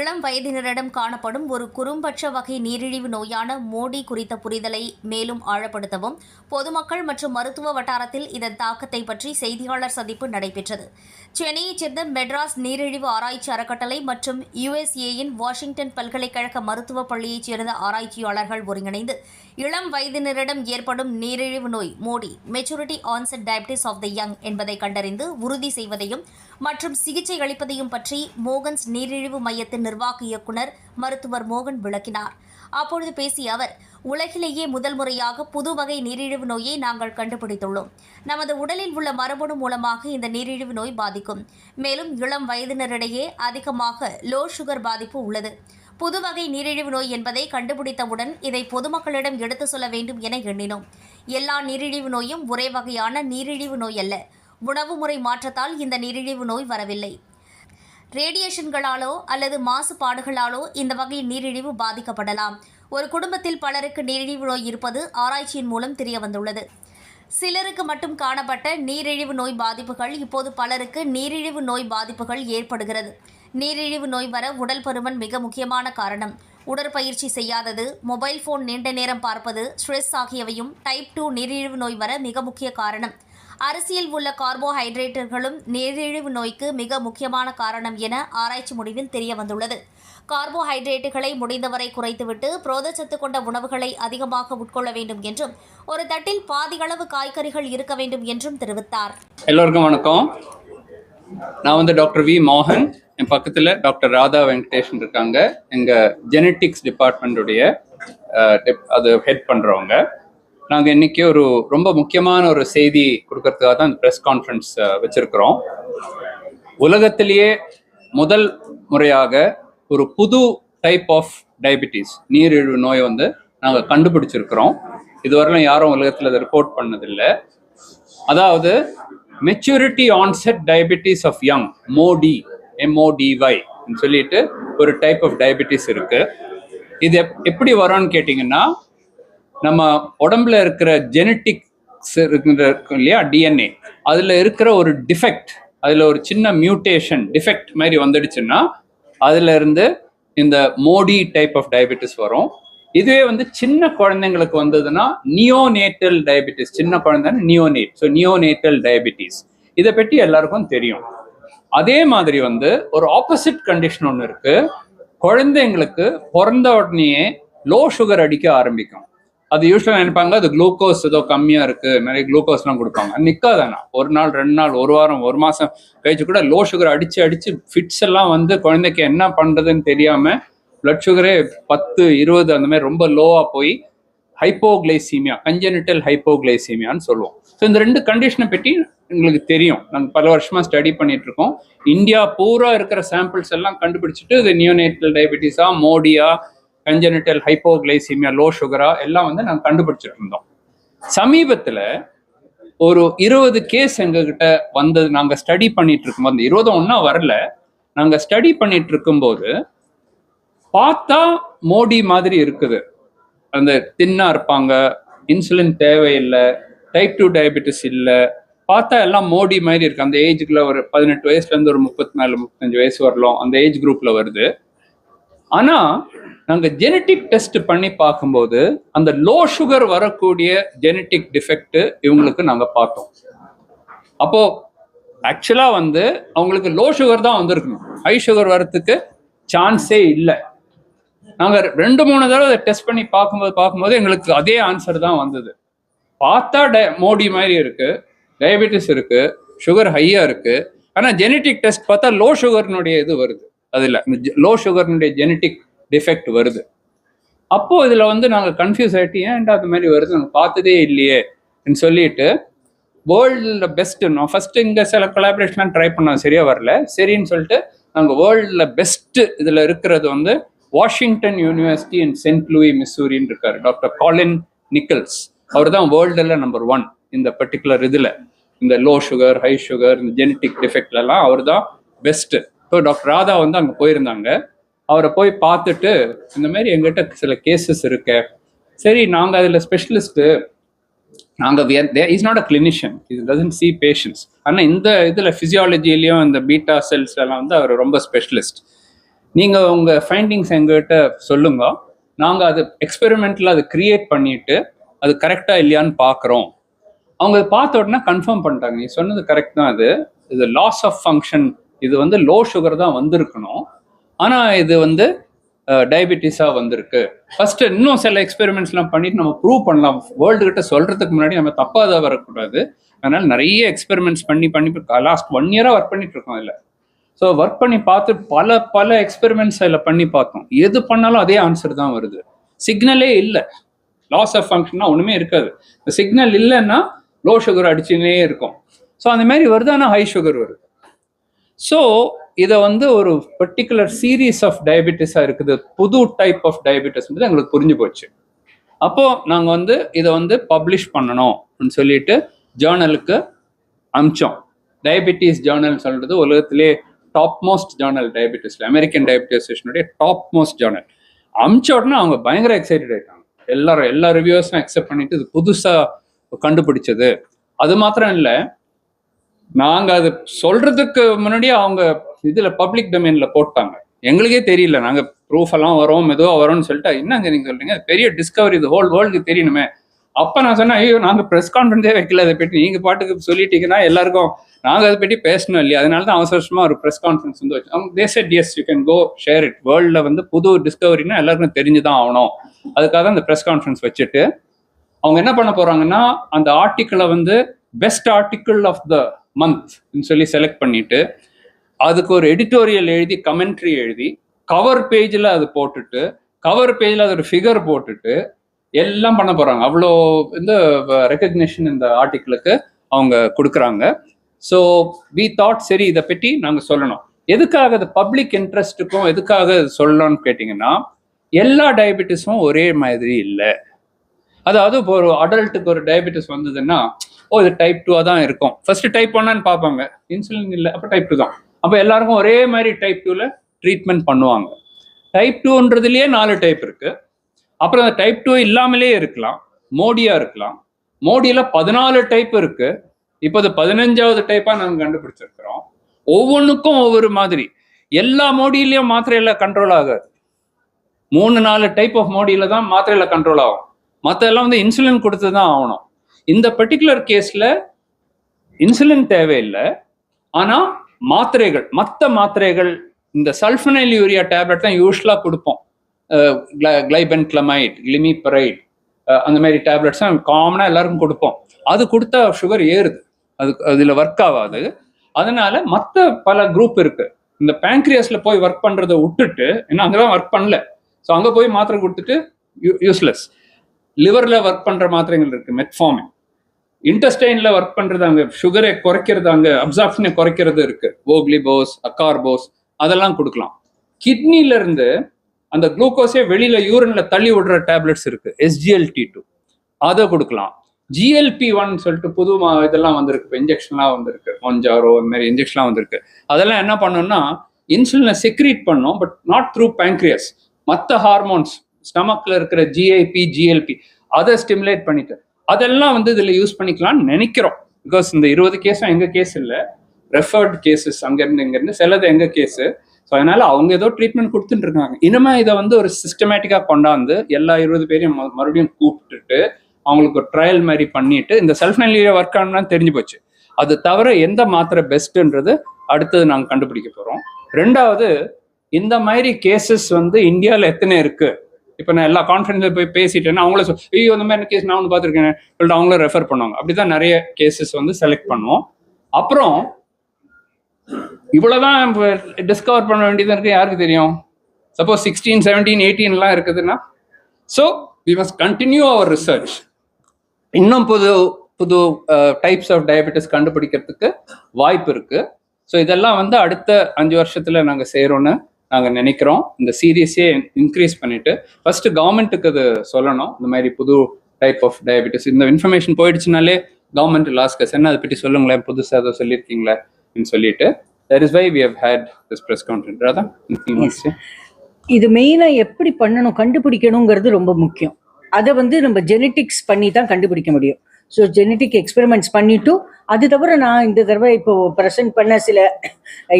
இளம் வயதினரிடம் காணப்படும் ஒரு குறும்பற்ற வகை நீரிழிவு நோயான மோடி குறித்த புரிதலை மேலும் ஆழப்படுத்தவும் பொதுமக்கள் மற்றும் மருத்துவ வட்டாரத்தில் இதன் தாக்கத்தை பற்றி செய்தியாளர் சந்திப்பு நடைபெற்றது. சென்னையைச் சேர்ந்த மெட்ராஸ் நீரிழிவு ஆராய்ச்சி அறக்கட்டளை மற்றும் யுஎஸ்ஏயின் வாஷிங்டன் பல்கலைக்கழக மருத்துவ பள்ளியைச் சேர்ந்த ஆராய்ச்சியாளர்கள் ஒருங்கிணைந்து இளம் வயதினரிடம் ஏற்படும் நீரிழிவு நோய் MODY maturity onset diabetes of the young என்பதை கண்டறிந்து உறுதி செய்வதையும் மற்றும் சிகிச்சை அளிப்பதையும் பற்றி மோகன்ஸ் நீரிழிவு மையத்தின் நிர்வாக இயக்குனர் மருத்துவர் மோகன் விளக்கினார். அப்பொழுது பேசிய அவர் உலகிலேயே முதல் முறையாக புது வகை நீரிழிவு நோயை நாங்கள் கண்டுபிடித்துள்ளோம். நமது உடலில் உள்ள மரபணு மூலமாக இந்த நீரிழிவு நோய் பாதிக்கும். மேலும் இளம் வயதினரிடையே அதிகமாக லோ சுகர் பாதிப்பு உள்ளது. புது வகை நீரிழிவு நோய் என்பதை கண்டுபிடித்தவுடன் இதை பொதுமக்களிடம் எடுத்து சொல்ல வேண்டும் என எண்ணினோம். எல்லா நீரிழிவு நோயும் ஒரே வகையான நீரிழிவு நோய் அல்ல. உணவு முறை மாற்றத்தால் இந்த நீரிழிவு நோய் வரவில்லை. ரேடியேஷன்களாலோ அல்லது மாசுபாடுகளாலோ இந்த வகை நீரிழிவு பாதிக்கப்படலாம். ஒரு குடும்பத்தில் பலருக்கு நீரிழிவு நோய் இருப்பது ஆராய்ச்சியின் மூலம் தெரிய வந்துள்ளது சிலருக்கு மட்டும் காணப்பட்ட நீரிழிவு நோய் பாதிப்புகள் இப்போது பலருக்கு நீரிழிவு நோய் பாதிப்புகள் ஏற்படுகிறது. நீரிழிவு நோய் வர உடல் பருமன் மிக முக்கியமான காரணம். உடற்பயிற்சி செய்யாதது மொபைல் போன் நீண்ட நேரம் பார்ப்பது ஸ்ட்ரெஸ் ஆகியவையும் டைப் டூ நீரிழிவு நோய் வர மிக முக்கிய காரணம். அரிசியில் உள்ள கார்போஹைட்ரேட்டுகளும் நீரிழிவு நோய்க்கு மிக முக்கியமான காரணம் என ஆராய்ச்சி முடிவில் தெரிய வந்துள்ளது கார்போஹைட்ரேட்டுகளை முடிந்தவரை குறைத்துவிட்டு புரோதச்சத்து கொண்ட உணவுகளை அதிகமாக உட்கொள்ள வேண்டும் என்றும் ஒரு தட்டில் பாதிகளவு காய்கறிகள் இருக்க வேண்டும் என்றும் தெரிவித்தார். எல்லோருக்கும் வணக்கம். நான் வந்து டாக்டர் வி மோகன். என் பக்கத்தில் டாக்டர் ராதா வெங்கடேஷன் இருக்காங்க. எங்கள் ஜெனட்டிக்ஸ் டிபார்ட்மெண்ட்டுடைய அது ஹெட் பண்ணுறவங்க நாங்கள் இன்னைக்கு ஒரு ரொம்ப முக்கியமான ஒரு செய்தி கொடுக்கறதுக்காக தான் இந்த ப்ரெஸ் கான்ஃபரன்ஸ் வச்சுருக்கிறோம். உலகத்திலேயே முதல் முறையாக ஒரு புது டைப் ஆஃப் டயபிட்டிஸ் நீரிழிவு நோய் வந்து நாங்கள் கண்டுபிடிச்சிருக்கிறோம். இதுவரையிலும் யாரும் உலகத்தில் அதை ரிப்போர்ட் பண்ணதில்லை. அதாவது maturity onset diabetes of young MODY M O D Y சொல்லிட்டு ஒரு டைப் ஆஃப் டயபிட்டிஸ் இருக்கு. இது எப்- எப்படி வரும்னு கேட்டிங்கன்னா நம்ம உடம்புல இருக்கிற ஜெனட்டிக்ஸ் இருக்கிற இருக்கும் இல்லையா டிஎன்ஏ அதில் இருக்கிற ஒரு டிஃபெக்ட் அதில் ஒரு சின்ன மியூட்டேஷன் டிஃபெக்ட் மாதிரி வந்துடுச்சுன்னா அதுல இருந்து இந்த மோடி டைப் ஆஃப் டயபெட்டிஸ் வரும். இதுவே வந்து சின்ன குழந்தைங்களுக்கு வந்ததுன்னா நியோநேட்டல் டயபெட்டிஸ் சின்ன குழந்தைன்னு நியோநேட் ஸோ நியோநேட்டல் டயபெட்டிஸ் இதை பற்றி எல்லாருக்கும் தெரியும். அதே மாதிரி வந்து ஒரு ஆப்போசிட் கண்டிஷன் ஒன்று இருக்கு. குழந்தைங்களுக்கு பிறந்த உடனேயே லோ சுகர் அடிக்க ஆரம்பிக்கும். அது யூஸ்வலாக நினைப்பாங்க அது குளுக்கோஸ் ஏதோ கம்மியாக இருக்குது நிறைய குளுக்கோஸ்லாம் கொடுப்பாங்க. நிற்காதானா ஒரு நாள் ரெண்டு நாள் ஒரு வாரம் ஒரு மாதம் கழிச்சு கூட லோ சுகர் அடித்து அடித்து ஃபிட்ஸ் எல்லாம் வந்து குழந்தைக்கு என்ன பண்ணுறதுன்னு தெரியாமல் பிளட் சுகரே பத்து இருபது அந்த மாதிரி ரொம்ப லோவாக போய் ஹைப்போகிளைசீமியா கஞ்சனிட்டல் ஹைப்போகிளைசீமியான்னு சொல்லுவோம். ஸோ இந்த ரெண்டு கண்டிஷனை பற்றி எங்களுக்கு தெரியும். நாங்கள் பல வருஷமாக ஸ்டடி பண்ணிட்டு இருக்கோம். இந்தியா பூரா இருக்கிற சாம்பிள்ஸ் எல்லாம் கண்டுபிடிச்சிட்டு இது நியோனேட்டல் டயபெட்டிஸாக மோடியா கஞ்சனிட்டல் ஹைப்போகிளைசீமியா லோ சுகரா எல்லாம் வந்து நாங்கள் கண்டுபிடிச்சிட்டு இருந்தோம் சமீபத்தில் ஒரு இருபது கேஸ் எங்ககிட்ட வந்தது நாங்கள் ஸ்டடி பண்ணிட்டு இருக்கும்போது அந்த இருபது ஒன்றா வரல. நாங்கள் ஸ்டடி பண்ணிட்டு இருக்கும்போது பார்த்தா மோடி மாதிரி இருக்குது. அந்த தின்னா இருப்பாங்க இன்சுலின் தேவையில்லை டைப் டூ டயபெட்டிஸ் இல்லை. பார்த்தா எல்லாம் மோடி மாதிரி இருக்கு. அந்த ஏஜுக்குள்ள ஒரு பதினெட்டு வயசுல இருந்து ஒரு முப்பத்தி நாலு முப்பத்தஞ்சு வயசு வரலாம் அந்த ஏஜ் குரூப்ல வருது. ஆனா நாங்க ஜெனட்டிக் டெஸ்ட் பண்ணி பார்க்கும்போது அந்த லோ சுகர் வரக்கூடிய ஜெனட்டிக் டிஃபெக்ட் இவங்களுக்கு நாங்க பார்த்தோம். அப்போ ஆக்சுவலா வந்து அவங்களுக்கு லோ சுகர் தான் வந்திருக்கணும். ஹை சுகர் வரத்துக்கு சான்ஸே இல்லை. நாங்க ரெண்டு மூணு தடவை டெஸ்ட் பண்ணி பார்க்கும்போது பார்க்கும்போது எங்களுக்கு அதே ஆன்சர் தான் வந்தது. பார்த்தா டய மோடி மாதிரி இருக்கு டயபெட்டிஸ் இருக்கு சுகர் ஹையா இருக்கு. ஆனா ஜெனட்டிக் டெஸ்ட் பார்த்தா லோ சுகர்னுடைய இது வருது. அதுல லோ சுகர்னுடைய ஜெனட்டிக் டிஃபெக்ட் வருது. அப்போ இதில் வந்து நாங்கள் கன்ஃபியூஸ் ஆகிட்டு ஏன்டா அது மாதிரி வருது? நாங்கள் பார்த்ததே இல்லையே சொல்லிட்டு வேர்ல்டில் பெஸ்ட் நான் ஃபர்ஸ்ட் இங்கே சில கொலாபரேஷன்லாம் ட்ரை பண்ணோம் சரியா வரல. சரின்னு சொல்லிட்டு நாங்கள் வேர்ல்டில் பெஸ்ட்டு இதில் இருக்கிறது வந்து Washington University in Saint Louis மிசூரின்னு இருக்கார் டாக்டர் காலின் நிக்கல்ஸ் அவர் தான் வேர்ல்டில் நம்பர் ஒன் இந்த பர்டிகுலர் இதில். இந்த லோ சுகர் ஹை சுகர் இந்த ஜெனட்டிக் டிஃபெக்ட்லலாம் அவர் தான் பெஸ்ட்டு ஸோ டாக்டர் ராதா வந்து அங்கே போயிருந்தாங்க. அவரை போய் பார்த்துட்டு இந்த மாதிரி எங்கிட்ட சில கேசஸ் இருக்கு. சரி நாங்கள் அதில் ஸ்பெஷலிஸ்ட்டு நாங்கள் இஸ் நாட் அ கிளினிஷியன் இது டசன்ட் சி பேஷன்ஸ் ஆனால் இந்த இதில் ஃபிசியாலஜிலையும் இந்த பீட்டா செல்ஸ் எல்லாம் வந்து அவர் ரொம்ப ஸ்பெஷலிஸ்ட் நீங்கள் உங்கள் ஃபைண்டிங்ஸ் எங்ககிட்ட சொல்லுங்க. நாங்கள் அது எக்ஸ்பெரிமெண்ட்டில் அதை கிரியேட் பண்ணிட்டு அது கரெக்டாக இல்லையான்னு பார்க்குறோம் அவங்க அதை பார்த்த உடனே கன்ஃபார்ம் பண்ணிட்டாங்க. நீ சொன்னது கரெக்ட் தான் அது. இது லாஸ் ஆஃப் ஃபங்க்ஷன் இது வந்து லோ சுகர் தான் வந்திருக்கணும். ஆனால் இது வந்து டயபெட்டிஸாக வந்திருக்கு. ஃபர்ஸ்ட் இன்னும் சில எக்ஸ்பெரிமெண்ட்ஸ்லாம் பண்ணிட்டு நம்ம ப்ரூவ் பண்ணலாம். வேர்ல்டு கிட்ட சொல்றதுக்கு முன்னாடி நம்ம தப்பாக தான் வரக்கூடாது. அதனால நிறைய எக்ஸ்பெரிமெண்ட்ஸ் பண்ணி பண்ணி லாஸ்ட் ஒன் இயராக ஒர்க் பண்ணிட்டு இருக்கோம் ஸோ ஒர்க் பண்ணி பார்த்து பல பல எக்ஸ்பெரிமெண்ட்ஸ் அதில் பண்ணி பார்த்தோம். எது பண்ணாலும் அதே ஆன்சர் தான் வருது. சிக்னலே இல்லை. லாஸ் ஆஃப் ஃபங்க்ஷன்னா ஒன்றுமே இருக்காது. சிக்னல் இல்லைன்னா லோ சுகர் அடிச்சுன்னே இருக்கும். ஸோ அந்த மாதிரி வருது ஆனால் ஹை சுகர் வருது. ஸோ இதை வந்து ஒரு பர்டிகுலர் சீரீஸ் ஆஃப் டயபெட்டிஸாக இருக்குது. புது டைப் ஆஃப் டயபெட்டிஸ் வந்து எங்களுக்கு புரிஞ்சு போச்சு. அப்போது நாங்கள் வந்து இதை வந்து பப்ளிஷ் பண்ணணும்னு சொல்லிட்டு ஜேர்னலுக்கு அமிச்சோம். டயபெட்டிஸ் ஜேர்னல் சொல்கிறது உலகத்திலே டாப் மோஸ்ட் ஜேர்னல் டயபெட்டிஸ்ல அமெரிக்கன் டயபிட்டிஸேஷனுடைய டாப் மோஸ்ட் ஜேர்னல் அமிச்ச உடனே அவங்க பயங்கர எக்ஸைட்டட் ஆயிட்டாங்க. எல்லாரும் எல்லா ரிவ்யூஸும் அக்செப்ட் பண்ணிட்டு இது புதுசாக கண்டுபிடிச்சது. அது மாத்திரம் இல்லை நாங்க அது சொல்றதுக்கு முன்னாடியே அவங்க இதுல பப்ளிக் டொமைன்ல போட்டாங்க. எங்களுக்கே தெரியல. நாங்க ப்ரூஃப் எல்லாம் வரோம் மெதுவாக வரோம்னு சொல்லிட்டு என்னங்க நீங்க சொல்றீங்க? பெரிய டிஸ்கவரி இது ஹோல் வேர்ல்டுக்கு தெரியணுமே. அப்ப நான் சொன்னேன் ஐயோ நாங்க ப்ரெஸ் கான்ஃபரன்ஸே வைக்கல அதை பற்றி நீங்க பாட்டுக்கு சொல்லிட்டீங்கன்னா எல்லாருக்கும் நாங்க அதை பற்றி பேசணும் இல்லையா? அதனால தான் அவசர அவசரமா ஒரு ப்ரெஸ் கான்ஃபரன்ஸ் வந்து வச்சு they said yes you can go share it வேர்ல்டில் வந்து புது டிஸ்கவரினா எல்லாருக்கும் தெரிஞ்சுதான் ஆகணும். அதுக்காக தான் அந்த ப்ரெஸ் கான்ஃபரன்ஸ் வச்சுட்டு அவங்க என்ன பண்ண போறாங்கன்னா அந்த ஆர்டிக்கிளை வந்து best article of the month சொல்லி செலக்ட் பண்ணிட்டு அதுக்கு ஒரு எடிட்டோரியல் எழுதி கமெண்ட்ரி எழுதி கவர் பேஜில் அது போட்டுட்டு கவர் பேஜில் அது ஒரு ஃபிகர் போட்டுட்டு எல்லாம் பண்ண போகிறாங்க அவ்வளோ இந்த ரெக்கக்னிஷன் இந்த ஆர்டிக்கிளுக்கு அவங்க கொடுக்குறாங்க. ஸோ வி தாட் சரி இதை பற்றி நாங்கள் சொல்லணும். எதுக்காக அது பப்ளிக் இன்ட்ரெஸ்ட்டுக்கும் எதுக்காக சொல்லணும்னு கேட்டிங்கன்னா எல்லா டயபெட்டிஸும் ஒரே மாதிரி இல்லை. அதாவது இப்போ ஒரு அடல்ட்டுக்கு ஒரு டயபெட்டிஸ் வந்ததுன்னா ஓ இது டைப் டூவாக தான் இருக்கும். ஃபர்ஸ்ட் டைப் ஒன்னான்னு பார்ப்பாங்க. இன்சுலின் இல்லை அப்போ டைப் டூ தான். அப்போ எல்லாருக்கும் ஒரே மாதிரி டைப் டூவில் ட்ரீட்மெண்ட் பண்ணுவாங்க. டைப் டூன்றதுலேயே நாலு டைப் இருக்கு. அப்புறம் அந்த டைப் டூ இல்லாமலே இருக்கலாம். மோடியா இருக்கலாம். மோடியில் பதினாலு டைப் இருக்கு. இப்போ அது பதினஞ்சாவது டைப்பாக நாங்கள் கண்டுபிடிச்சிருக்கிறோம். ஒவ்வொன்றுக்கும் ஒவ்வொரு மாதிரி. எல்லா மோடியிலையும் மாத்திரையில கண்ட்ரோல் ஆகாது. மூணு நாலு டைப் ஆஃப் மோடியில தான் மாத்திரையில கண்ட்ரோல் ஆகும். மற்ற எல்லாம் வந்து இன்சுலின் கொடுத்து தான் ஆகணும். இந்த பர்டிகுலர் கேஸில் இன்சுலின் தேவையில்லை. ஆனால் மாத்திரைகள் மற்ற மாத்திரைகள் இந்த சல்ஃபனைல் யூரியா டேப்லெட் தான் யூஸ்வலாக கொடுப்போம். கிளைபன் கிளமைட் கிளிமிபரைட் அந்த மாதிரி டேப்லெட்ஸ் தான் காமனாக எல்லாருக்கும் கொடுப்போம். அது கொடுத்தா சுகர் ஏறுது. அது அதில் ஒர்க் ஆகாது. அதனால மற்ற பல குரூப் இருக்கு. இந்த பேங்க்ரியாஸில் போய் ஒர்க் பண்ணுறதை விட்டுட்டு ஏன்னா அங்கதான் ஒர்க் பண்ணல. ஸோ அங்கே போய் மாத்திரை கொடுத்துட்டு யூஸ்லெஸ் லிவர்ல ஒர்க் பண்ற மாத்திரைகள் இருக்கு மெட்ஃபார்மின் இன்டஸ்டைனில் ஒர்க் பண்றது அங்கே சுகரை குறைக்கிறது அங்க அப்சார்ப்ஷனை குறைக்கிறது இருக்கு. ஓக்லிபோஸ் அக்கார்போஸ் அதெல்லாம் கொடுக்கலாம். கிட்னில இருந்து அந்த குளுக்கோஸே வெளியில யூரினில் தள்ளி விடுற டேப்லெட்ஸ் இருக்கு எஸ்ஜிஎல்டி டூ அதை கொடுக்கலாம். ஜிஎல்பி ஒன் சொல்லிட்டு புது மா- இதெல்லாம் வந்திருக்கு இப்போ இன்ஜெக்ஷன்லாம் வந்திருக்கு. ஒன்ஜாரோ இந்த மாதிரி இன்ஜெக்ஷன்லாம் வந்திருக்கு. அதெல்லாம் என்ன பண்ணணும்னா இன்சுலினை செக்ரீட் பண்ணோம் பட் நாட் த்ரூ பேங்க்ரியஸ் மற்ற ஹார்மோன்ஸ் ஸ்டமக்ல இருக்கிற ஜிஐபி ஜிஎல்பி அதை ஸ்டிமுலேட் பண்ணிட்டு அதெல்லாம் வந்து இதில் யூஸ் பண்ணிக்கலாம்னு நினைக்கிறோம். பிகாஸ் இந்த இருபது கேஸும் எங்கள் கேஸ் இல்லை. ரெஃபர்ட் கேசஸ் அங்கேருந்து இங்கேருந்து சிலது எங்கள் கேஸு ஸோ அதனால அவங்க ஏதோ ட்ரீட்மெண்ட் கொடுத்துட்டு இருக்காங்க. இனிமே இதை வந்து ஒரு சிஸ்டமேட்டிக்காக கொண்டாந்து எல்லா இருபது பேரையும் ம- மறுபடியும் கூப்பிட்டுட்டு அவங்களுக்கு ஒரு ட்ரையல் மாதிரி பண்ணிட்டு இந்த செல்ஃப் நெல்லிய ஒர்க் ஆனா தெரிஞ்சு போச்சு. அது தவிர எந்த மாத்திரை பெஸ்ட்டுன்றது அடுத்தது நாங்கள் கண்டுபிடிக்க போகிறோம் ரெண்டாவது இந்த மாதிரி கேசஸ் வந்து இந்தியாவில் எத்தனை இருக்குது இப்போ நான் எல்லா கான்ஃபரன்ஸில் போய் பேசிட்டேன்னா அவங்கள சொல் ஐயோ அந்த மாதிரி கேஸ் நான் ஒன்று பார்த்துருக்கேன் சொல்லிட்டு அவங்களும் ரெஃபர் பண்ணுவாங்க. அப்படிதான் நிறைய கேசஸ் வந்து செலக்ட் பண்ணுவோம். அப்புறம் இவ்வளோதான் டிஸ்கவர் பண்ண வேண்டியது இருக்குது யாருக்கு தெரியும்? சப்போஸ் சிக்ஸ்டீன் செவன்டீன் எயிட்டீன்லாம் இருக்குதுன்னா so we must continue our research இன்னும் புது புது டைப்ஸ் ஆஃப் டயபெட்டிஸ் கண்டுபிடிக்கிறதுக்கு வாய்ப்பு இருக்குது ஸோ இதெல்லாம் வந்து அடுத்த அஞ்சு வருஷத்தில் நாங்கள் செய்கிறோன்னு நாங்கள் நினைக்கிறோம். இந்த சீரியஸே இன்க்ரீஸ் பண்ணிட்டு ஃபர்ஸ்ட் கவர்மெண்ட்டுக்கு அது சொல்லணும். இந்த மாதிரி புது டைப் ஆஃப் டயபெட்டிஸ் இந்த இன்ஃபர்மேஷன் போயிடுச்சுனாலே கவர்மெண்ட் லாஸ்கஸ் என்ன அதை பற்றி சொல்லுங்களேன். புதுசாக ஏதோ சொல்லியிருக்கீங்களே அப்படின்னு சொல்லிட்டு that is why we have had this press conference Radha இது மெயினாக எப்படி பண்ணணும் கண்டுபிடிக்கணுங்கிறது ரொம்ப முக்கியம். அதை வந்து நம்ம ஜெனட்டிக்ஸ் பண்ணி தான் கண்டுபிடிக்க முடியும். ஸோ ஜெனட்டிக் எக்ஸ்பெரிமெண்ட்ஸ் பண்ணிட்டு அது தவிர நான் இந்த தடவை இப்போ ப்ரெசென்ட் பண்ண சில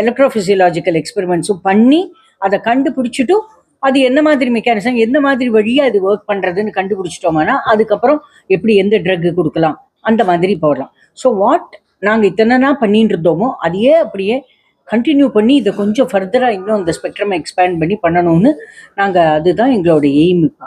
எலக்ட்ரோஃபிசியலாஜிக்கல் எக்ஸ்பெரிமெண்ட்ஸும் பண்ணி அதை கண்டுபிடிச்சிட்டு அது என்ன மாதிரி மெக்கானிசம் எந்த மாதிரி வழியாக அது ஒர்க் பண்ணுறதுன்னு கண்டுபிடிச்சிட்டோம்னா அதுக்கப்புறம் எப்படி எந்த ட்ரக்கு கொடுக்கலாம் அந்த மாதிரி போடலாம். ஸோ வாட் நாங்கள் இத்தனை நாள் பண்ணிட்டு இருந்தோமோ அதையே அப்படியே கண்டினியூ பண்ணி இதை கொஞ்சம் ஃபர்தராக இன்னும் இந்த ஸ்பெக்ட்ரம் எக்ஸ்பேண்ட் பண்ணி பண்ணணும்னு நாங்கள் அதுதான் எங்களோட எய்ம் இப்போ